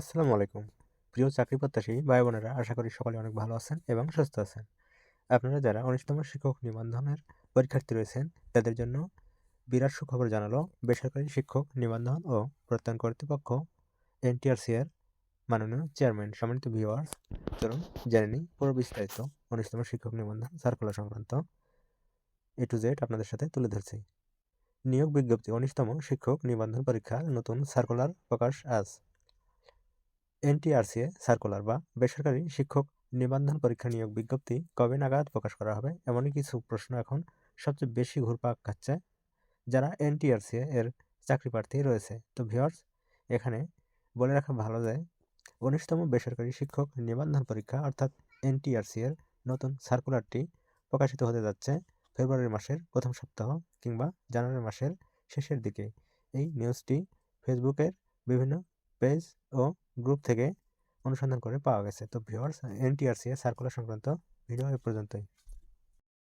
আসসালামু আলাইকুম। প্রিয় চাকরি প্রত্যাশী ভাই বোনেরা, আশা করি সকলে অনেক ভালো আছেন এবং সুস্থ আছেন। আপনারা যারা উনিশতম শিক্ষক নিবন্ধনের পরীক্ষার্থী রয়েছেন, তাদের জন্য বিরাট সুখবর জানালো বেসরকারি শিক্ষক নিবন্ধন ও প্রত্যয়ন কর্তৃপক্ষ এনটিআরসি এর মাননীয় চেয়ারম্যান সম্মানিত ভিওয়ার্স চলুন জেনে নিই পুরো বিস্তারিত উনিশতম শিক্ষক নিবন্ধন সার্কুলার সংক্রান্ত। এ টু জেড আপনাদের সাথে তুলে ধরছি। নিয়োগ বিজ্ঞপ্তি উনিশতম শিক্ষক নিবন্ধন পরীক্ষার নতুন সার্কুলার প্রকাশ আজ। এনটিআরসিএ সার্কুলার বা বেসরকারি শিক্ষক নিবন্ধন পরীক্ষা নিয়োগ বিজ্ঞপ্তি কবে নাগাদ প্রকাশ করা হবে? এমনই কিছু প্রশ্ন এখন সবচেয়ে বেশি ঘুরপাক খাচ্ছে যারা এনটিআরসিএ এর চাকরি প্রার্থী রয়েছে। তো ভিওর্স এখানে বলে রাখা ভালো যে উনিশতম বেসরকারি শিক্ষক নিবন্ধন পরীক্ষা অর্থাৎ এনটিআরসি এর নতুন সার্কুলারটি প্রকাশিত হতে যাচ্ছে ফেব্রুয়ারি মাসের প্রথম সপ্তাহ কিংবা জানুয়ারি মাসের শেষের দিকে। এই নিউজটি ফেসবুকের বিভিন্ন পেজ ও গ্রুপ থেকে অনুসন্ধান করে পাওয়া গেছে। তো ভিওয়ার্স এনটিআরসি এর সার্কুলার সংক্রান্ত ভিডিও এ পর্যন্তই।